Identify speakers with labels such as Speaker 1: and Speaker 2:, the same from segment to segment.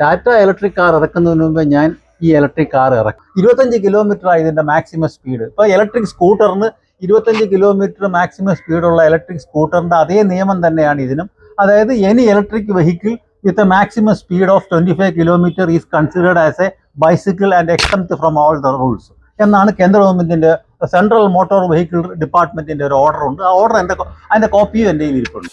Speaker 1: Tata electric car ഇറക്കുന്നതിന് മുമ്പ് ഞാൻ ഈ ഇലക്ട്രിക് കാർ ഇറക്കും. ഇരുപത്തഞ്ച് കിലോമീറ്റർ ആയി ഇതിന്റെ മാക്സിമം സ്പീഡ് ഇപ്പോൾ ഇലക്ട്രിക് സ്കൂട്ടറിന് ഇരുപത്തഞ്ച് കിലോമീറ്റർ മാക്സിമം സ്പീഡുള്ള ഇലക്ട്രിക് സ്കൂട്ടറിന്റെ അതേ നിയമം തന്നെയാണ് ഇതിനും. അതായത് any electric vehicle with a maximum speed of twenty five kilometer is considered as a bicycle and exempt from all the rules എന്നാണ് കേന്ദ്ര ഗവൺമെന്റിന്റെ സെൻട്രൽ മോട്ടോർ വെഹിക്കിൾ ഡിപ്പാർട്ട്മെന്റിന്റെ ഒരു ഓർഡർ ഉണ്ട്. ആ ഓർഡർ എന്റെ അതിന്റെ കോപ്പിയും എന്റെ കയ്യിൽ ഇരിപ്പുണ്ട്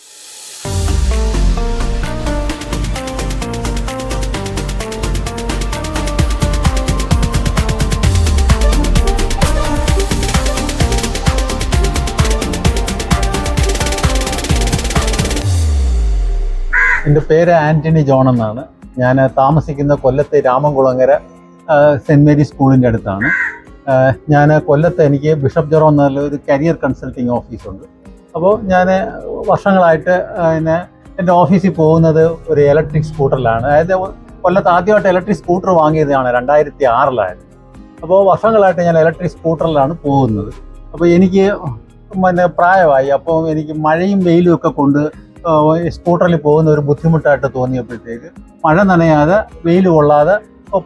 Speaker 1: എന്റെ പേര് ആന്റണി ജോൺ എന്നാണ്. ഞാൻ താമസിക്കുന്ന കൊല്ലത്തെ രാമംകുളങ്ങര സെന്റ് മേരി സ്കൂളിന്റെ അടുത്താണ്. ഞാൻ കൊല്ലത്ത് എനിക്ക് ബിഷപ്പ് ജെറോ എന്നുള്ള ഒരു കരിയർ കൺസൾട്ടിങ് ഓഫീസുണ്ട്. അപ്പോൾ ഞാൻ വർഷങ്ങളായിട്ട് പിന്നെ എന്റെ ഓഫീസിൽ പോകുന്നത് ഒരു ഇലക്ട്രിക് സ്കൂട്ടറിലാണ്. അതായത് കൊല്ലത്ത് ആദ്യമായിട്ട് ഇലക്ട്രിക് സ്കൂട്ടർ വാങ്ങിയതാണ് രണ്ടായിരത്തി ആറിലായിരുന്നു അപ്പോൾ വർഷങ്ങളായിട്ട് ഞാൻ ഇലക്ട്രിക് സ്കൂട്ടറിലാണ് പോകുന്നത്. അപ്പോൾ എനിക്ക് പിന്നെ പ്രായമായി. അപ്പോൾ എനിക്ക് മഴയും വെയിലും ഒക്കെ കൊണ്ട് സ്കൂട്ടറിൽ പോകുന്ന ഒരു ബുദ്ധിമുട്ടായിട്ട് തോന്നിയപ്പോഴത്തേക്ക് മഴ നനയാതെ വെയിൽ കൊള്ളാതെ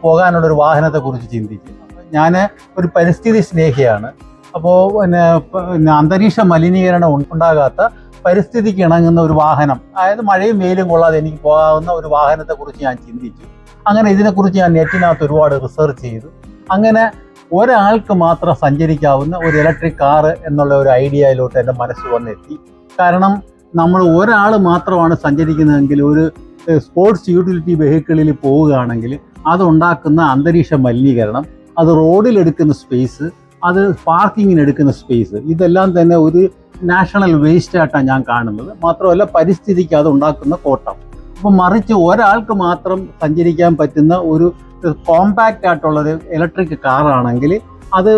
Speaker 1: പോകാനുള്ള ഒരു വാഹനത്തെ കുറിച്ച് ചിന്തിച്ചു ഞാൻ ഒരു പരിസ്ഥിതി സ്നേഹിയാണ്. അപ്പോൾ പിന്നെ പിന്നെ അന്തരീക്ഷ മലിനീകരണം ഉണ്ടാകാത്ത പരിസ്ഥിതിക്ക് ഇണങ്ങുന്ന ഒരു വാഹനം അതായത് മഴയും വെയിലും കൊള്ളാതെ എനിക്ക് പോകാവുന്ന ഒരു വാഹനത്തെക്കുറിച്ച് ഞാൻ ചിന്തിച്ചു. അങ്ങനെ ഇതിനെക്കുറിച്ച് ഞാൻ നെറ്റിനകത്ത് ഒരുപാട് റിസർച്ച് ചെയ്തു. അങ്ങനെ ഒരാൾക്ക് മാത്രം സഞ്ചരിക്കാവുന്ന ഒരു ഇലക്ട്രിക് കാറ് എന്നുള്ള ഒരു ഐഡിയയിലോട്ട് എന്റെ മനസ്സ് വന്നെത്തി. കാരണം നമ്മൾ ഒരാൾ മാത്രമാണ് സഞ്ചരിക്കുന്നതെങ്കിൽ ഒരു സ്പോർട്സ് യൂട്ടിലിറ്റി വെഹിക്കിളിൽ പോവുകയാണെങ്കിൽ അതുണ്ടാക്കുന്ന അന്തരീക്ഷ മലിനീകരണം അത് റോഡിലെടുക്കുന്ന സ്പേസ് അത് പാർക്കിങ്ങിന് എടുക്കുന്ന സ്പേസ് ഇതെല്ലാം തന്നെ ഒരു നാഷണൽ വേസ്റ്റ് ആയിട്ടാണ് ഞാൻ കാണുന്നത്. മാത്രമല്ല പരിസ്ഥിതിക്ക് അത് ഉണ്ടാക്കുന്ന കോട്ടം. അപ്പം മറിച്ച് ഒരാൾക്ക് മാത്രം സഞ്ചരിക്കാൻ പറ്റുന്ന ഒരു കോമ്പാക്റ്റ് ആയിട്ടുള്ളൊരു ഇലക്ട്രിക് കാറാണെങ്കിൽ അത്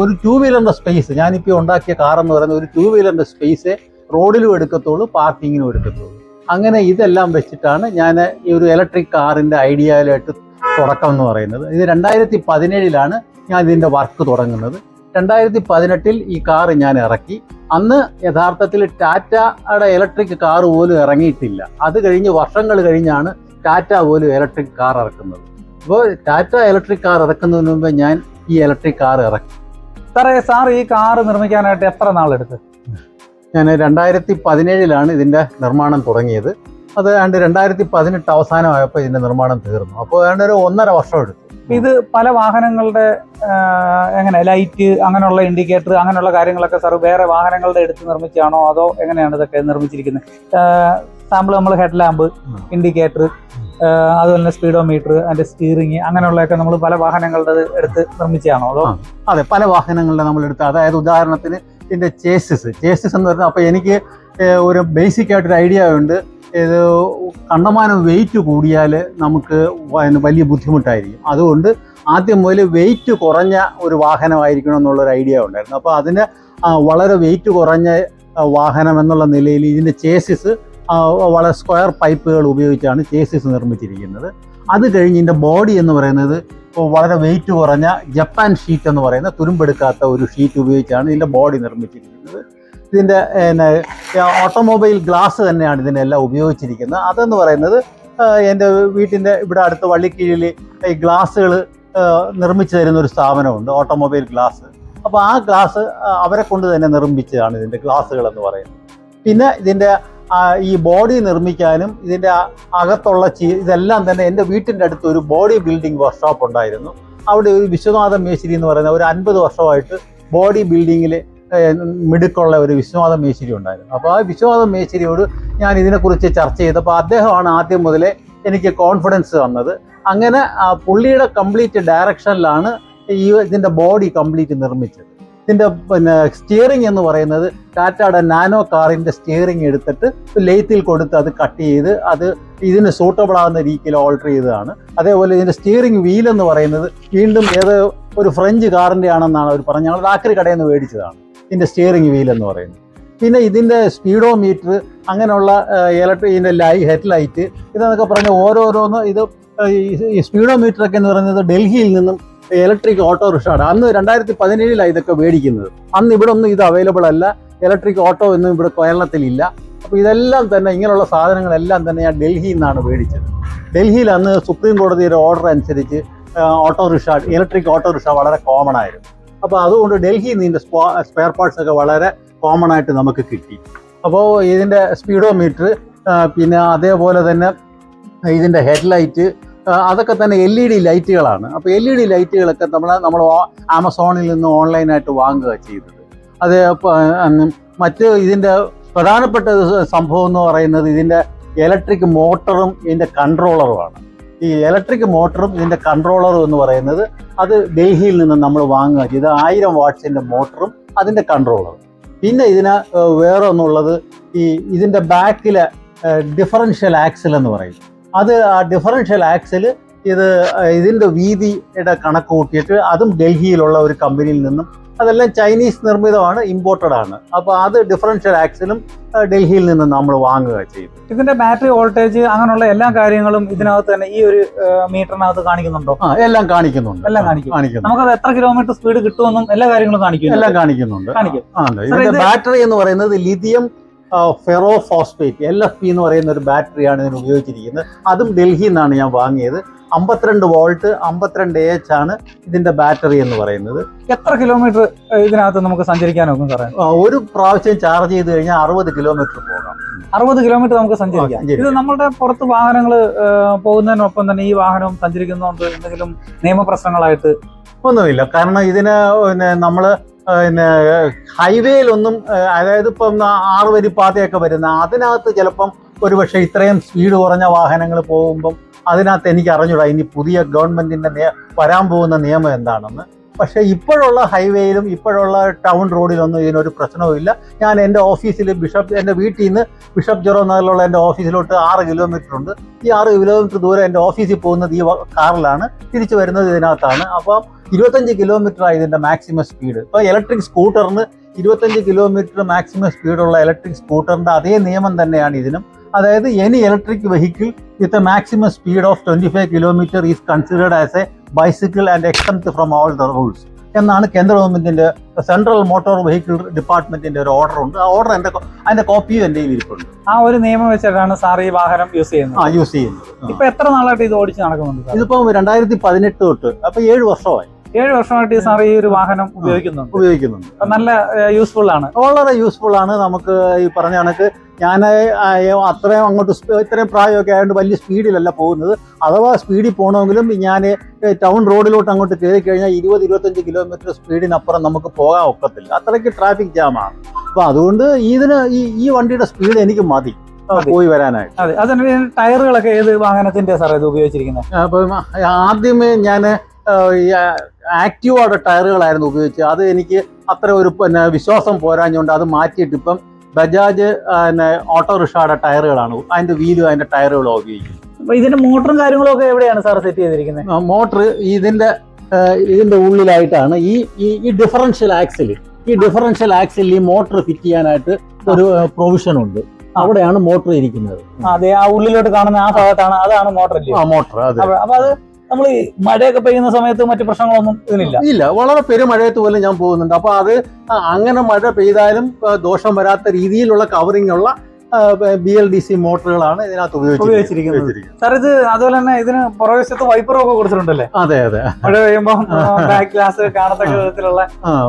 Speaker 1: ഒരു ടൂ വീലറിന്റെ സ്പേസ് ഞാനിപ്പോൾ ഉണ്ടാക്കിയ കാർ എന്ന് പറയുന്നത് ഒരു ടൂ വീലറിന്റെ സ്പേസ് റോഡിലും എടുക്കത്തുള്ളൂ പാർക്കിങ്ങിനും എടുക്കത്തുള്ളൂ. അങ്ങനെ ഇതെല്ലാം വെച്ചിട്ടാണ് ഞാൻ ഈ ഒരു ഇലക്ട്രിക് കാറിന്റെ ഐഡിയയിലായിട്ട് തുടക്കം എന്ന് പറയുന്നത്. ഇത് രണ്ടായിരത്തി പതിനേഴിലാണ് ഞാൻ ഇതിന്റെ വർക്ക് തുടങ്ങുന്നത്. രണ്ടായിരത്തി പതിനെട്ടിൽ ഈ കാർ ഞാൻ ഇറക്കി. അന്ന് യഥാർത്ഥത്തിൽ ടാറ്റയുടെ ഇലക്ട്രിക് കാർ പോലും ഇറങ്ങിയിട്ടില്ല. അത് കഴിഞ്ഞ് വർഷങ്ങൾ കഴിഞ്ഞാണ് ടാറ്റ പോലും ഇലക്ട്രിക് കാർ ഇറക്കുന്നത്. അപ്പോൾ ടാറ്റ ഇലക്ട്രിക് കാർ ഇറക്കുന്നതിന് മുമ്പ് ഞാൻ ഈ ഇലക്ട്രിക് കാർ ഇറക്കി.
Speaker 2: സാറേ സാർ ഈ കാർ നിർമ്മിക്കാനായിട്ട് എത്ര നാളെടുത്ത്?
Speaker 1: ഞാൻ രണ്ടായിരത്തി പതിനേഴിലാണ് ഇതിന്റെ നിർമ്മാണം തുടങ്ങിയത്. അത് ഏതാണ്ട് രണ്ടായിരത്തി പതിനെട്ട് അവസാനമായപ്പോൾ ഇതിന്റെ നിർമ്മാണം തീർന്നു. അപ്പോൾ ഏതാണ്ട് ഒരു ഒന്നര വർഷം എടുത്തു.
Speaker 2: ഇത് പല വാഹനങ്ങളുടെ എങ്ങനെ ലൈറ്റ് അങ്ങനെയുള്ള ഇൻഡിക്കേറ്റർ അങ്ങനെയുള്ള കാര്യങ്ങളൊക്കെ സാർ വേറെ വാഹനങ്ങളുടെ എടുത്ത് നിർമ്മിച്ചാണോ അതോ എങ്ങനെയാണ് ഇതൊക്കെ നിർമ്മിച്ചിരിക്കുന്നത്? സാമ്പിൾ നമ്മൾ ഹെഡ് ലാമ്പ് ഇൻഡിക്കേറ്റർ അതുപോലെ തന്നെ സ്പീഡോ മീറ്റർ അതിന്റെ സ്റ്റിയറിംഗ് അങ്ങനെയുള്ളതൊക്കെ നമ്മൾ പല വാഹനങ്ങളുടെ എടുത്ത് നിർമ്മിച്ചാണോ അതോ?
Speaker 1: അതെ. പല വാഹനങ്ങളുടെ നമ്മൾ എടുത്ത് അതായത് ഉദാഹരണത്തിന് ഇതിന്റെ ചേസിസ് ചേസിസ് എന്ന് പറഞ്ഞാൽ അപ്പോൾ എനിക്ക് ഒരു ബേസിക് ആയിട്ടൊരു ഐഡിയ ഉണ്ട്. ഇത് കണ്ടമാനം വെയിറ്റ് കൂടിയാൽ നമുക്ക് വലിയ ബുദ്ധിമുട്ടായിരിക്കും. അതുകൊണ്ട് ആദ്യം മുതൽ വെയിറ്റ് കുറഞ്ഞ ഒരു വാഹനമായിരിക്കണം എന്നുള്ളൊരു ഐഡിയ ഉണ്ടായിരുന്നു. അപ്പോൾ അതിന് വളരെ വെയിറ്റ് കുറഞ്ഞ വാഹനം എന്നുള്ള നിലയിൽ ഇതിന്റെ ചേസിസ് വളരെ സ്ക്വയർ പൈപ്പുകൾ ഉപയോഗിച്ചാണ് ചേസിസ് നിർമ്മിച്ചിരിക്കുന്നത്. അത് കഴിഞ്ഞ് ഇതിന്റെ ബോഡി എന്ന് പറയുന്നത് വളരെ വെയിറ്റ് കുറഞ്ഞ ജപ്പാൻ ഷീറ്റ് എന്ന് പറയുന്ന തുരുമ്പെടുക്കാത്ത ഒരു ഷീറ്റ് ഉപയോഗിച്ചാണ് ഇതിന്റെ ബോഡി നിർമ്മിച്ചിരിക്കുന്നത്. ഇതിന്റെ പിന്നെ ഓട്ടോമൊബൈൽ ഗ്ലാസ് തന്നെയാണ് ഇതിനെല്ലാം ഉപയോഗിച്ചിരിക്കുന്നത്. അതെന്ന് പറയുന്നത് എന്റെ വീട്ടിന്റെ ഇവിടെ അടുത്ത വള്ളിക്കീഴിൽ ഈ ഗ്ലാസ്സുകൾ നിർമ്മിച്ചു തരുന്ന ഒരു സ്ഥാപനമുണ്ട് ഓട്ടോമൊബൈൽ ഗ്ലാസ് അപ്പോൾ ആ ഗ്ലാസ് അവരെ കൊണ്ട് തന്നെ നിർമ്മിച്ചതാണ് ഇതിന്റെ ഗ്ലാസ്സുകൾ എന്ന് പറയുന്നത്. പിന്നെ ഇതിന്റെ ഈ ബോഡി നിർമ്മിക്കാനും ഇതിന്റെ അകത്തുള്ള ചീ ഇതെല്ലാം തന്നെ എന്റെ വീട്ടിന്റെ അടുത്ത് ഒരു ബോഡി ബിൽഡിംഗ് വർക്ക്ഷോപ്പ് ഉണ്ടായിരുന്നു. അവിടെ ഒരു വിശ്വനാഥ മേശിരി എന്ന് പറയുന്ന ഒരു അൻപത് വർഷമായിട്ട് ബോഡി ബിൽഡിങ്ങിൽ മിടുക്കുള്ള ഒരു വിശ്വനാഥ മേശിരി ഉണ്ടായിരുന്നു. അപ്പോൾ ആ വിശ്വനാഥ മേശിരിയോട് ഞാൻ ഇതിനെക്കുറിച്ച് ചർച്ച ചെയ്തപ്പോൾ അദ്ദേഹമാണ് ആദ്യം മുതലേ എനിക്ക് കോൺഫിഡൻസ് തന്നത്. അങ്ങനെ പുള്ളിയുടെ കംപ്ലീറ്റ് ഡയറക്ഷനിലാണ് ഈ ഇതിന്റെ ബോഡി കംപ്ലീറ്റ് നിർമ്മിച്ചത്. ഇതിന്റെ പിന്നെ സ്റ്റിയറിംഗ് എന്ന് പറയുന്നത് ടാറ്റയുടെ നാനോ കാറിന്റെ സ്റ്റിയറിംഗ് എടുത്തിട്ട് ലെയ്ത്തിൽ കൊടുത്ത് അത് കട്ട് ചെയ്ത് അത് ഇതിന് സൂട്ടബിൾ ആകുന്ന രീതിയിൽ ഓൾട്ടർ ചെയ്തതാണ്. അതേപോലെ ഇതിന്റെ സ്റ്റിയറിംഗ് വീൽ എന്ന് പറയുന്നത് വീണ്ടും ഏത് ഒരു ഫ്രഞ്ച് കാറിന്റെ ആണെന്നാണ് അവർ പറഞ്ഞത്. ഞങ്ങൾ ആക്രി കടയിൽ നിന്ന് മേടിച്ചതാണ് ഇതിന്റെ സ്റ്റിയറിംഗ് വീൽ എന്ന് പറയുന്നത്. പിന്നെ ഇതിന്റെ സ്പീഡോമീറ്റർ അങ്ങനെയുള്ള ഇലക്ട്രിക് ഇതിന്റെ ലൈ ഹെഡ് ലൈറ്റ് ഇതെന്നൊക്കെ പറഞ്ഞ ഓരോരോന്ന് ഇത് ഈ- സ്പീഡോ സ്പീഡോമീറ്റർ ഒക്കെ എന്ന് പറയുന്നത് ഡൽഹിയിൽ നിന്നും ഇലക്ട്രിക് ഓട്ടോറിക്ഷയാണ് അന്ന് രണ്ടായിരത്തി പതിനേഴിലാണ് ഇതൊക്കെ മേടിക്കുന്നത്. അന്ന് ഇവിടെ ഒന്നും ഇത് അവൈലബിൾ അല്ല. ഇലക്ട്രിക് ഓട്ടോ ഒന്നും ഇവിടെ കേരളത്തിലില്ല. അപ്പോൾ ഇതെല്ലാം തന്നെ ഇങ്ങനെയുള്ള സാധനങ്ങളെല്ലാം തന്നെ ഞാൻ ഡൽഹിയിൽ നിന്നാണ് മേടിച്ചത്. ഡൽഹിയിൽ അന്ന് സുപ്രീം കോടതിയുടെ ഓർഡർ അനുസരിച്ച് ഓട്ടോറിക്ഷ ഇലക്ട്രിക് ഓട്ടോറിക്ഷ വളരെ കോമൺ ആയിരുന്നു. അപ്പോൾ അതുകൊണ്ട് ഡൽഹിയിൽ നിന്ന് സ്പെയർ പാർട്സ് ഒക്കെ വളരെ കോമൺ ആയിട്ട് നമുക്ക് കിട്ടി. അപ്പോൾ ഇതിന്റെ സ്പീഡോമീറ്റർ പിന്നെ അതേപോലെ തന്നെ ഇതിന്റെ ഹെഡ്ലൈറ്റ് അതൊക്കെ തന്നെ എൽ ഇ ഡി ലൈറ്റുകളാണ്. അപ്പോൾ എൽ ഇ ഡി ലൈറ്റുകളൊക്കെ നമ്മൾ നമ്മൾ ആമസോണിൽ നിന്ന് ഓൺലൈനായിട്ട് വാങ്ങുക ചെയ്തത്. അത് മറ്റ് ഇതിന്റെ പ്രധാനപ്പെട്ട സംഭവം എന്ന് പറയുന്നത് ഇതിന്റെ ഇലക്ട്രിക് മോട്ടറും ഇതിന്റെ കൺട്രോളറുമാണ് ഈ ഇലക്ട്രിക് മോട്ടറും ഇതിന്റെ കൺട്രോളറും എന്ന് പറയുന്നത് അത് ഡൽഹിയിൽ നിന്ന് നമ്മൾ വാങ്ങുക ചെയ്ത് ആയിരം വാട്ട്സിന്റെ മോട്ടറും അതിന്റെ കൺട്രോളറും പിന്നെ ഇതിന് വേറെ ഒന്നുള്ളത് ഈ ഇതിന്റെ ബാക്കിലെ ഡിഫറൻഷ്യൽ ആക്സിൽ എന്ന് പറയും. അത് ആ ഡിഫറൻഷ്യൽ ആക്സിൽ ഇത് ഇതിന്റെ വീതിയുടെ കണക്ക് കൂട്ടിയിട്ട് അതും ഡൽഹിയിലുള്ള ഒരു കമ്പനിയിൽ നിന്നും അതെല്ലാം ചൈനീസ് നിർമ്മിതമാണ് ഇമ്പോർട്ടഡ് ആണ്. അപ്പോൾ അത് ഡിഫറൻഷ്യൽ ആക്സിലും ഡൽഹിയിൽ നിന്ന് നമ്മൾ വാങ്ങുക ചെയ്യും
Speaker 2: ഇതിന്റെ ബാറ്ററി വോൾട്ടേജ് അങ്ങനെയുള്ള എല്ലാ കാര്യങ്ങളും ഇതിനകത്ത് തന്നെ ഈ ഒരു മീറ്ററിനകത്ത് കാണിക്കുന്നുണ്ടോ?
Speaker 1: ആ എല്ലാം കാണിക്കുന്നുണ്ട്.
Speaker 2: എല്ലാം കാണിക്കും.
Speaker 1: കാണിക്കും
Speaker 2: നമുക്കത് എത്ര കിലോമീറ്റർ സ്പീഡ് കിട്ടുമെന്നും എല്ലാ കാര്യങ്ങളും കാണിക്കും
Speaker 1: എല്ലാം കാണിക്കുന്നുണ്ട്.
Speaker 2: കാണിക്കും.
Speaker 1: ഇതിന്റെ ബാറ്ററി എന്ന് പറയുന്നത് lithium ferro phosphate L F P എന്ന് പറയുന്ന ഒരു ബാറ്ററിയാണ് ഇതിന് ഉപയോഗിച്ചിരിക്കുന്നത്. അതും ഡൽഹിയിൽ നിന്നാണ് ഞാൻ വാങ്ങിയത്. അമ്പത്തിരണ്ട് വോൾട്ട് അമ്പത്തിരണ്ട് എച്ച് ആണ് ഇതിന്റെ ബാറ്ററി എന്ന് പറയുന്നത്.
Speaker 2: എത്ര കിലോമീറ്റർ ഇതിനകത്ത് നമുക്ക് സഞ്ചരിക്കാനൊക്കെ
Speaker 1: പറയാം ഒരു പ്രാവശ്യം ചാർജ് ചെയ്ത് കഴിഞ്ഞാൽ അറുപത് കിലോമീറ്റർ പോകാം.
Speaker 2: അറുപത് കിലോമീറ്റർ നമുക്ക് സഞ്ചരിക്കാം.
Speaker 1: സഞ്ചരിക്കാം.
Speaker 2: ഇത് നമ്മുടെ പുറത്ത് വാഹനങ്ങൾ പോകുന്നതിനൊപ്പം തന്നെ ഈ വാഹനം സഞ്ചരിക്കുന്നതുകൊണ്ട് എന്തെങ്കിലും നിയമപ്രശ്നങ്ങളായിട്ട്?
Speaker 1: ഒന്നുമില്ല. കാരണം ഇതിന് പിന്നെ നമ്മൾ പിന്നെ ഹൈവേയിലൊന്നും അതായത് ഇപ്പം ആറ് വരി പാതയൊക്കെ വരുന്ന അതിനകത്ത് ചിലപ്പം ഒരുപക്ഷെ ഇത്രയും സ്പീഡ് കുറഞ്ഞ വാഹനങ്ങൾ പോകുമ്പം അതിനകത്ത് എനിക്ക് അറിഞ്ഞൂടാ ഇനി പുതിയ ഗവൺമെന്റിന്റെ വരാൻ പോകുന്ന നിയമം എന്താണെന്ന്. പക്ഷേ ഇപ്പോഴുള്ള ഹൈവേയിലും ഇപ്പോഴുള്ള ടൗൺ റോഡിലൊന്നും ഇതിനൊരു പ്രശ്നവുമില്ല ഞാൻ എന്റെ ഓഫീസിൽ ബിഷപ്പ് എന്റെ വീട്ടിൽ നിന്ന് ബിഷപ്പ് ജെറോ നഗറിലുള്ള എന്റെ ഓഫീസിലോട്ട് ആറ് കിലോമീറ്റർ ഉണ്ട്. ഈ ആറ് കിലോമീറ്റർ ദൂരെ എന്റെ ഓഫീസിൽ പോകുന്നത് ഈ കാറിലാണ്. തിരിച്ചു വരുന്നത് ഇതിനകത്താണ്. അപ്പം ഇരുപത്തഞ്ച് ആയി ഇതിന്റെ മാക്സിമം സ്പീഡ് ഇപ്പോൾ ഇലക്ട്രിക് സ്കൂട്ടറിന് ഇരുപത്തഞ്ച് കിലോമീറ്റർ മാക്സിമം സ്പീഡുള്ള ഇലക്ട്രിക് സ്കൂട്ടറിന്റെ അതേ നിയമം തന്നെയാണ് ഇതിനും. അതായത് any electric vehicle with a maximum speed of twenty five kilometer is considered as a bicycle and exempt from all the rules എന്നാണ് കേന്ദ്ര ഗവൺമെന്റിന്റെ സെൻട്രൽ മോട്ടോർ വെഹിക്കിൾ ഡിപ്പാർട്ട്മെന്റിന്റെ ഒരു ഓർഡർ ഉണ്ട്. ആ ഓർഡർ എന്റെ അതിന്റെ അതിന്റെ കോപ്പിയും കയ്യിൽ ഇരിപ്പുണ്ട്
Speaker 2: ആ ഒരു നിയമം വെച്ചിട്ടാണ് സാർ ഈ വാഹനം യൂസ് ചെയ്യുന്നത്.
Speaker 1: ആ യൂസ് ചെയ്യുന്നത്.
Speaker 2: ഇപ്പൊ എത്ര നാളായിട്ട് ഇത് ഓടിച്ച് നടക്കുന്നുണ്ട് ഇതിപ്പോൾ
Speaker 1: ഇതിപ്പോ രണ്ടായിരത്തി പതിനെട്ട് തൊട്ട് അപ്പൊ ഏഴ് വർഷമായി.
Speaker 2: ഏഴ് വർഷമായിട്ട് ഈ സാർ ഈ ഒരു വാഹനം ഉപയോഗിക്കുന്നുണ്ട്.
Speaker 1: ഉപയോഗിക്കുന്നുണ്ട്.
Speaker 2: നല്ല യൂസ്ഫുൾ ആണ്.
Speaker 1: വളരെ യൂസ്ഫുൾ ആണ് നമുക്ക് ഈ പറഞ്ഞ കണക്ക് ഞാൻ അത്രയും അങ്ങോട്ട് ഇത്രയും പ്രായമൊക്കെ ആയതുകൊണ്ട് വലിയ സ്പീഡിലല്ല പോകുന്നത്. അഥവാ സ്പീഡിൽ പോകണമെങ്കിലും ഞാൻ ടൗൺ റോഡിലോട്ട് അങ്ങോട്ട് കയറി കഴിഞ്ഞാൽ ഇരുപത് ഇരുപത്തഞ്ച് കിലോമീറ്റർ സ്പീഡിനപ്പുറം നമുക്ക് പോകാൻ ഒക്കത്തില്ല. അത്രയ്ക്ക് ട്രാഫിക് ജാമാണ്. അപ്പോൾ അതുകൊണ്ട് ഇതിന് ഈ ഈ വണ്ടിയുടെ സ്പീഡ് എനിക്ക് മതി. പോയി വരാനായിട്ട്.
Speaker 2: അതെ. അതന്നെ ടയറുകളൊക്കെ ഏത് വാഹനത്തിന്റെ സാർ ഇത് ഉപയോഗിച്ചിരിക്കുന്നത്
Speaker 1: അപ്പം ആദ്യമേ ഞാൻ ആക്റ്റീവോടെ ടയറുകളായിരുന്നു ഉപയോഗിച്ചത്. അത് എനിക്ക് അത്ര ഒരു പിന്നെ വിശ്വാസം പോരാഞ്ഞുകൊണ്ട് അത് മാറ്റിയിട്ട് ഇപ്പം ബജാജ് പിന്നെ ഓട്ടോറിക്ഷയുടെ ടയറുകളാണ്. അതിന്റെ വീലും അതിന്റെ ടയറുകളും ഉപയോഗിക്കുന്നത്
Speaker 2: അപ്പൊ ഇതിന്റെ മോട്ടറും കാര്യങ്ങളും ഒക്കെ എവിടെയാണ് സാർ സെറ്റ് ചെയ്തിരിക്കുന്നത്?
Speaker 1: മോട്ടർ ഇതിന്റെ ഇതിന്റെ ഉള്ളിലായിട്ടാണ് ഈ ഈ- ഡിഫറൻഷ്യൽ ആക്സിൽ ഈ ഡിഫറൻഷ്യൽ ആക്സിൽ ഈ മോട്ടർ ഫിറ്റ് ചെയ്യാനായിട്ട് ഒരു പ്രൊവിഷൻ ഉണ്ട്. അവിടെയാണ് മോട്ടർ ഇരിക്കുന്നത്.
Speaker 2: അതെ ആ ഉള്ളിലോട്ട് കാണുന്ന ആ ഭാഗത്താണ് അതാണ് മോട്ടർ
Speaker 1: മോട്ടർ
Speaker 2: അപ്പൊ അത് നമ്മൾ മഴയൊക്കെ പെയ്യുന്ന സമയത്ത് മറ്റു പ്രശ്നങ്ങളൊന്നും ഇതിനില്ല
Speaker 1: ഇല്ല വളരെ പെരുമഴയത്ത് പോലും ഞാൻ പോകുന്നുണ്ട്. അപ്പൊ അത് അങ്ങനെ മഴ പെയ്താലും ദോഷം വരാത്ത രീതിയിലുള്ള കവറിംഗ് ഉള്ള ബി എൽ ഡി സി മോട്ടറുകളാണ് ഇതിനകത്ത് ഉപയോഗിച്ചിരിക്കുന്നത്.
Speaker 2: സാർ ഇത് അതുപോലെ തന്നെ ഇതിന് പുറവശത്ത് വൈപ്പറൊക്കെ ഒക്കെ കൊടുത്തിട്ടുണ്ടല്ലേ?
Speaker 1: അതെ അതെ.
Speaker 2: മഴ പെയ്യുമ്പോൾ ബാക്ക് ഗ്ലാസ് കാണത്തക്ക വിധത്തിലുള്ള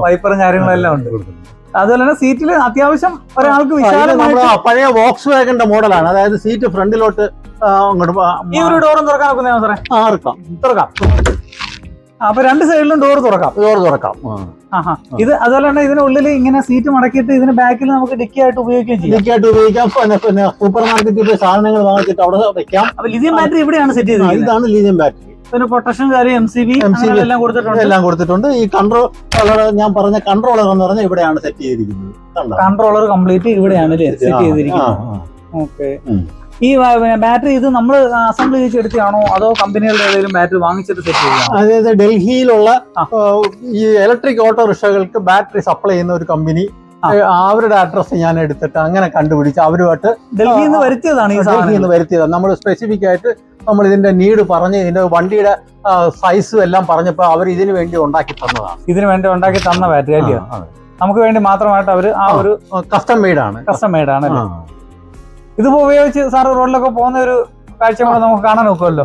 Speaker 2: വൈപ്പറും കാര്യങ്ങളെല്ലാം ഉണ്ട്. ഉണ്ട് അതുപോലെ തന്നെ സീറ്റിൽ അത്യാവശ്യം ഒരാൾക്ക് വിശാലമായിട്ട്
Speaker 1: പഴയ വോക്സ് വാഗന്റെ മോഡലാണ്. അതായത് സീറ്റ് ഫ്രണ്ടിലോട്ട് അങ്ങോട്ട്
Speaker 2: ഈ ഒരു ഡോറും തുറക്കാൻ നോക്കുന്നേ സാറേ?
Speaker 1: ആ, ഇറക്കാം
Speaker 2: തുറക്കാം. അപ്പൊ രണ്ട് സൈഡിലും ഡോർ തുറക്കാം.
Speaker 1: ഡോർ തുറക്കാം.
Speaker 2: ഇത് അതുപോലെ തന്നെ ഇതിനുള്ളിൽ ഇങ്ങനെ സീറ്റ് മടക്കിയിട്ട് ഇതിന് ബാക്കിൽ നമുക്ക് ഡിക്കി ആയിട്ട് ഉപയോഗിക്കുകയും ചെയ്യാം.
Speaker 1: ആയിട്ട് ഉപയോഗിക്കാം. പിന്നെ സൂപ്പർ മാർക്കറ്റിൽ പോയി സാധനങ്ങൾ വാങ്ങിച്ചിട്ട് അവിടെ വെക്കാം.
Speaker 2: അപ്പൊ ലിഥിയം ബാറ്ററി ഇവിടെയാണ് സെറ്റ് ചെയ്തത്
Speaker 1: ഇതാണ് ലിഥിയം ബാറ്ററി
Speaker 2: പിന്നെ പ്രൊട്ടക്ഷൻ കാര്യം എം സി ബി
Speaker 1: MCB
Speaker 2: എല്ലാം കൊടുത്തിട്ടുണ്ട്.
Speaker 1: എല്ലാം കൊടുത്തിട്ടുണ്ട്. ഈ കൺട്രോൾ ഞാൻ പറഞ്ഞ കൺട്രോളർ എന്ന് പറഞ്ഞാൽ ഇവിടെയാണ് സെറ്റ് ചെയ്തിരിക്കുന്നത്?
Speaker 2: കൺട്രോളർ കംപ്ലീറ്റ് ഇവിടെയാണ് സെറ്റ് ചെയ്തിരിക്കുന്നത്. ഓക്കെ ഈ ബാറ്ററി ഇത് നമ്മൾ അസംബിൾ ചെയ്തെടുത്താണോ അതോ കമ്പനികളുടെ ഏതെങ്കിലും ബാറ്ററി വാങ്ങിച്ചിട്ട് സെറ്റ് ചെയ്യുക
Speaker 1: അതായത് ഡൽഹിയിലുള്ള ഈ ഇലക്ട്രിക് ഓട്ടോറിക്ഷകൾക്ക് ബാറ്ററി സപ്ലൈ ചെയ്യുന്ന ഒരു കമ്പനി അവരുടെ അഡ്രസ്സ് ഞാൻ എടുത്തിട്ട് അങ്ങനെ കണ്ടുപിടിച്ച് അവരുമായിട്ട്
Speaker 2: ഡൽഹിയിൽ നിന്ന് വരുത്തിയതാണ് ഈ
Speaker 1: ഡൽഹിയിൽ നിന്ന് വരുത്തിയതാണ്. നമ്മൾ സ്പെസിഫിക് ആയിട്ട് നമ്മൾ ഇതിന്റെ നീഡ് പറഞ്ഞ് ഇതിന്റെ വണ്ടിയുടെ സൈസും എല്ലാം പറഞ്ഞപ്പോൾ അവർ ഇതിനു വേണ്ടി ഉണ്ടാക്കി തന്നതാണ്.
Speaker 2: ഇതിന് വേണ്ടി ഉണ്ടാക്കി തന്ന ബാറ്ററി അല്ലയോ നമുക്ക് വേണ്ടി മാത്രമായിട്ട് അവർ ആ ഒരു
Speaker 1: കസ്റ്റം മെയ്ഡ് ആണ്.
Speaker 2: കസ്റ്റം മെയ്ഡ് ആണ്. ഇതിപ്പോ ഉപയോഗിച്ച് സാർ റോഡിലൊക്കെ പോകുന്ന ഒരു കാഴ്ച നമുക്ക് കാണാൻ നോക്കുമല്ലോ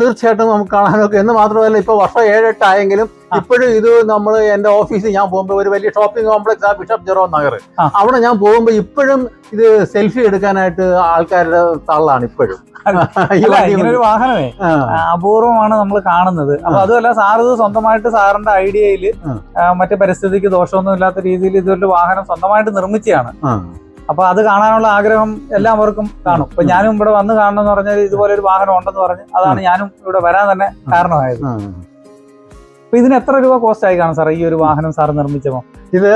Speaker 1: തീർച്ചയായിട്ടും നമുക്ക് കാണാൻ നോക്കും എന്ന് മാത്രമല്ല ഇപ്പൊ വർഷം ഏഴെട്ടായെങ്കിലും. ഇപ്പോഴും ഇത് നമ്മൾ എന്റെ ഓഫീസിൽ ഞാൻ പോകുമ്പോൾ ഒരു വലിയ ഷോപ്പിംഗ് കോംപ്ലക്സ് ആ ബിഷപ്പ് ജെറോ നഗർ അവിടെ ഞാൻ പോകുമ്പോൾ ഇപ്പോഴും ഇത് സെൽഫി എടുക്കാനായിട്ട് ആൾക്കാരുടെ തള്ളാണ് ഇപ്പോഴും. ഈ
Speaker 2: അല്ല
Speaker 1: വണ്ടി
Speaker 2: ഇങ്ങനെ ഒരു വാഹനമേ. അപൂർവമാണ് നമ്മൾ കാണുന്നത്. അപ്പൊ അതുമല്ല സാർ ഇത് സ്വന്തമായിട്ട് സാറിന്റെ ഐഡിയയിൽ. മറ്റു പരിസ്ഥിതിക്ക് ദോഷമൊന്നും ഇല്ലാത്ത രീതിയിൽ ഇതൊരു വാഹനം സ്വന്തമായിട്ട് നിർമ്മിച്ചതാണ്.
Speaker 1: ആ.
Speaker 2: അപ്പൊ അത് കാണാനുള്ള ആഗ്രഹം എല്ലാവർക്കും കാണും. ഇപ്പൊ ഞാനും ഇവിടെ വന്ന് കാണണം എന്ന് പറഞ്ഞാൽ ഇതുപോലെ ഒരു വാഹനം ഉണ്ടെന്ന് പറഞ്ഞ് അതാണ് ഞാനും ഇവിടെ വരാൻ തന്നെ കാരണമായത്.
Speaker 1: ആ.
Speaker 2: അപ്പൊ ഇതിന് എത്ര രൂപ കോസ്റ്റ് ആയി കാണും സാർ ഈ ഒരു വാഹനം സാർ നിർമ്മിച്ചപ്പോ?
Speaker 1: ഇത്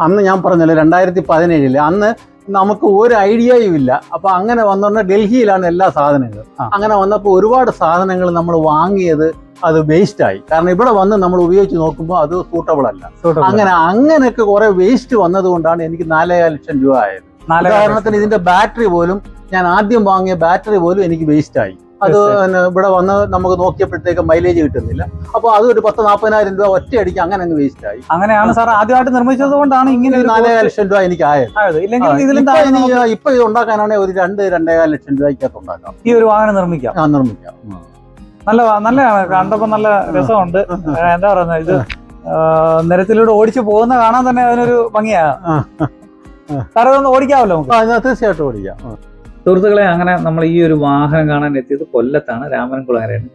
Speaker 1: അന്ന് ഞാൻ പറഞ്ഞല്ലോ രണ്ടായിരത്തി പതിനേഴിൽ അന്ന് നമുക്ക് ഒരു ഐഡിയയും ഇല്ല. അപ്പൊ അങ്ങനെ വന്നോണ്ട് ഡൽഹിയിലാണ് എല്ലാ സാധനങ്ങളും. അങ്ങനെ വന്നപ്പോൾ ഒരുപാട് സാധനങ്ങൾ നമ്മൾ വാങ്ങിയത് അത് വേസ്റ്റ് ആയി. കാരണം ഇവിടെ വന്ന് നമ്മൾ ഉപയോഗിച്ച് നോക്കുമ്പോൾ അത് സൂട്ടബിൾ അല്ല. അങ്ങനെ അങ്ങനെയൊക്കെ കുറെ വേസ്റ്റ് വന്നതുകൊണ്ടാണ് എനിക്ക് നാലേകാൽ ലക്ഷം രൂപ ആയത്.
Speaker 2: കാരണത്തിന്
Speaker 1: ഉദാഹരണത്തിന് ഇതിന്റെ ബാറ്ററി പോലും ഞാൻ ആദ്യം വാങ്ങിയ ബാറ്ററി പോലും എനിക്ക് വേസ്റ്റ് ആയി. അത് ഇവിടെ വന്ന് നമുക്ക് നോക്കിയപ്പോഴത്തേക്ക് മൈലേജ് കിട്ടുന്നില്ല. അപ്പോൾ അത് ഒരു പത്ത് നാൽപ്പതിനായിരം രൂപ ഒറ്റയടിക്ക് അങ്ങനെ അങ്ങ് വേസ്റ്റ് ആയി.
Speaker 2: അങ്ങനെയാണ് സാർ ആദ്യമായിട്ട് നിർമ്മിച്ചത് കൊണ്ടാണ് ഇങ്ങനെ ഒരു
Speaker 1: നാലേകാൽ ലക്ഷം രൂപ എനിക്ക് ആയത്.
Speaker 2: ഇല്ലെങ്കിൽ
Speaker 1: ഇപ്പൊ ഇത് ഉണ്ടാക്കാനാണെങ്കിൽ ഒരു രണ്ട് രണ്ടേകാൽ ലക്ഷം രൂപയ്ക്കകത്ത് ഉണ്ടാക്കാം.
Speaker 2: ഈ ഒരു വാഹനം നിർമ്മിക്കാം.
Speaker 1: ആ നിർമ്മിക്കാം.
Speaker 2: നല്ല നല്ലതാണ് കണ്ടപ്പോ നല്ല രസമുണ്ട്. എന്താ പറയുന്നത്? ഇത് നിരത്തിലൂടെ ഓടിച്ചു പോകുന്ന കാണാൻ തന്നെ അതിനൊരു ഭംഗിയാ.
Speaker 1: ആ.
Speaker 2: സാറേ ഒന്ന് ഓടിക്കാമല്ലോ
Speaker 1: തീർച്ചയായിട്ടും ഓടിക്കാം.
Speaker 2: സുഹൃത്തുക്കളെ അങ്ങനെ നമ്മൾ ഈ ഒരു വാഹനം കാണാൻ എത്തിയത് കൊല്ലത്താണ് രാമൻകുളങ്ങരയാണ്.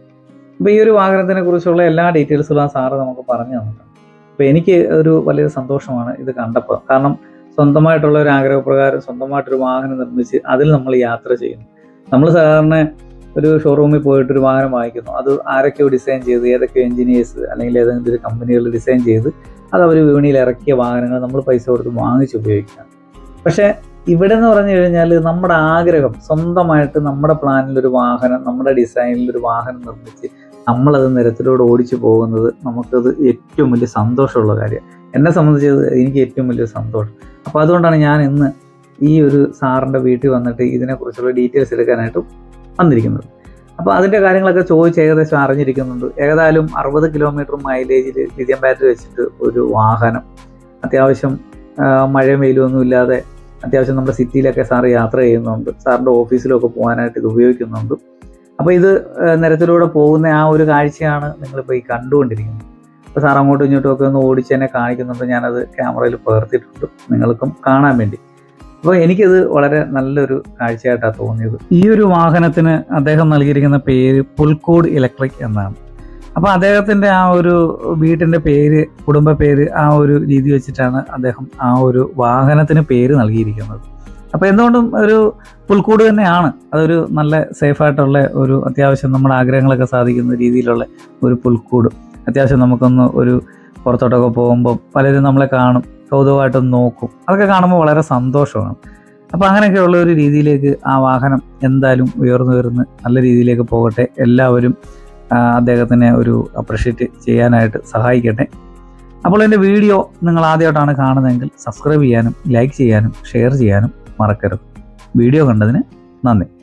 Speaker 2: അപ്പോൾ ഈ ഒരു വാഹനത്തിനെ കുറിച്ചുള്ള എല്ലാ ഡീറ്റെയിൽസും ആ സാറ് നമുക്ക് പറഞ്ഞു തന്നിട്ടുണ്ട്. അപ്പോൾ എനിക്ക് ഒരു വലിയ സന്തോഷമാണ് ഇത് കണ്ടപ്പോൾ. കാരണം സ്വന്തമായിട്ടുള്ള ഒരു ആഗ്രഹപ്രകാരം സ്വന്തമായിട്ടൊരു വാഹനം നിർമ്മിച്ച് അതിൽ നമ്മൾ യാത്ര ചെയ്യുന്നു. നമ്മൾ സാധാരണ ഒരു ഷോറൂമിൽ പോയിട്ട് ഒരു വാഹനം വാങ്ങിക്കുന്നു. അത് ആരൊക്കെയോ ഡിസൈൻ ചെയ്ത് ഏതൊക്കെയോ എഞ്ചിനീയേഴ്സ് അല്ലെങ്കിൽ ഏതെങ്കിലും ഒരു കമ്പനികൾ ഡിസൈൻ ചെയ്ത് അത് അവർ വിപണിയിൽ ഇറക്കിയ വാഹനങ്ങൾ നമ്മൾ പൈസ കൊടുത്ത് വാങ്ങിച്ച് ഉപയോഗിക്കുകയാണ്. പക്ഷേ ഇവിടെ എന്ന് പറഞ്ഞു കഴിഞ്ഞാൽ നമ്മുടെ ആഗ്രഹം സ്വന്തമായിട്ട് നമ്മുടെ പ്ലാനിൽ ഒരു വാഹനം നമ്മുടെ ഡിസൈനിൽ ഒരു വാഹനം നിർമ്മിച്ച് നമ്മളത് നിരത്തിലൂടെ ഓടിച്ചു പോകുന്നത് നമുക്കത് ഏറ്റവും വലിയ സന്തോഷമുള്ള കാര്യമാണ് എന്നെ സംബന്ധിച്ച് എനിക്ക് ഏറ്റവും വലിയ സന്തോഷം. അപ്പോൾ അതുകൊണ്ടാണ് ഞാൻ ഇന്ന് ഈ ഒരു സാറിന്റെ വീട്ടിൽ വന്നിട്ട് ഇതിനെക്കുറിച്ചുള്ള ഡീറ്റെയിൽസ് എടുക്കാനായിട്ട് വന്നിരിക്കുന്നത്. അപ്പോൾ അതിന്റെ കാര്യങ്ങളൊക്കെ ചോദിച്ച് ഏകദേശം അറിഞ്ഞിരിക്കുന്നുണ്ട്. ഏതായാലും അറുപത് കിലോമീറ്റർ മൈലേജിൽ ലിഥിയം ബാറ്ററി വെച്ചിട്ട് ഒരു വാഹനം അത്യാവശ്യം മഴയും വെയിലും ഇല്ലാതെ അത്യാവശ്യം നമ്മുടെ സിറ്റിയിലൊക്കെ സാറ് യാത്ര ചെയ്യുന്നുണ്ട്. സാറിന്റെ ഓഫീസിലൊക്കെ പോകാനായിട്ട് ഇത് ഉപയോഗിക്കുന്നുണ്ട്. അപ്പോൾ ഇത് നിരത്തിലൂടെ പോകുന്ന ആ ഒരു കാഴ്ചയാണ് നിങ്ങളിപ്പോൾ ഈ കണ്ടുകൊണ്ടിരിക്കുന്നത്. അപ്പോൾ സാർ അങ്ങോട്ടും ഇങ്ങോട്ടും ഒക്കെ ഒന്ന് ഓടിച്ച് തന്നെ കാണിക്കുന്നുണ്ട്. ഞാനത് ക്യാമറയിൽ പകർത്തിയിട്ടുണ്ട്. നിങ്ങൾക്കും കാണാൻ വേണ്ടി. അപ്പോൾ എനിക്കിത് വളരെ നല്ലൊരു കാഴ്ചയായിട്ടാണ് തോന്നിയത്. ഈ ഒരു വാഹനത്തിന് അദ്ദേഹം നൽകിയിരിക്കുന്ന പേര് പുൽക്കോട് ഇലക്ട്രിക് എന്നാണ്. അപ്പോൾ അദ്ദേഹത്തിന്റെ ആ ഒരു വീട്ടിന്റെ പേര് കുടുംബ പേര് ആ ഒരു രീതി വെച്ചിട്ടാണ് അദ്ദേഹം ആ ഒരു വാഹനത്തിന് പേര് നൽകിയിരിക്കുന്നത്. അപ്പോൾ എന്തുകൊണ്ടും ഒരു പുൽക്കൂട് തന്നെയാണ്. അതൊരു നല്ല സേഫായിട്ടുള്ള ഒരു അത്യാവശ്യം നമ്മുടെ ആഗ്രഹങ്ങളൊക്കെ സാധിക്കുന്ന രീതിയിലുള്ള ഒരു പുൽക്കൂട്. അത്യാവശ്യം നമുക്കൊന്ന് ഒരു പുറത്തോട്ടൊക്കെ പോകുമ്പോൾ പലരും നമ്മളെ കാണും കൗതുകമായിട്ടൊന്ന് നോക്കും. അതൊക്കെ കാണുമ്പോൾ വളരെ സന്തോഷമാണ്. അപ്പോൾ അങ്ങനെയൊക്കെയുള്ള ഒരു രീതിയിലേക്ക് ആ വാഹനം എന്തായാലും ഉയർന്നു വരുന്ന നല്ല രീതിയിലേക്ക് പോകട്ടെ. എല്ലാവരും അദ്ദേഹത്തിനെ ഒരു അപ്രിഷ്യേറ്റ് ചെയ്യാനായിട്ട് സഹായിക്കട്ടെ. അപ്പോൾ എന്റെ വീഡിയോ നിങ്ങൾ ആദ്യമായിട്ടാണ് കാണുന്നതെങ്കിൽ സബ്സ്ക്രൈബ് ചെയ്യാനും ലൈക്ക് ചെയ്യാനും ഷെയർ ചെയ്യാനും മറക്കരുത്. വീഡിയോ കണ്ടതിന് നന്ദി.